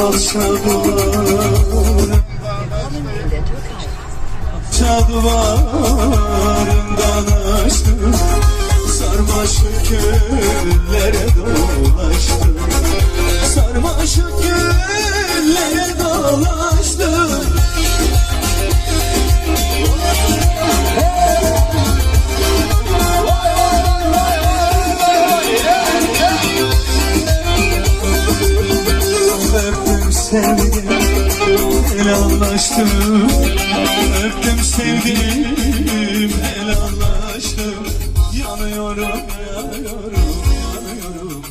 çaldılar Çaldılarından açtım Sarmaşık göllere dolaştım Sarmaşık göllere dolaştım helallaştım. Öptüm sevdim helallaştım. Yanıyorum yanıyorum yanıyorum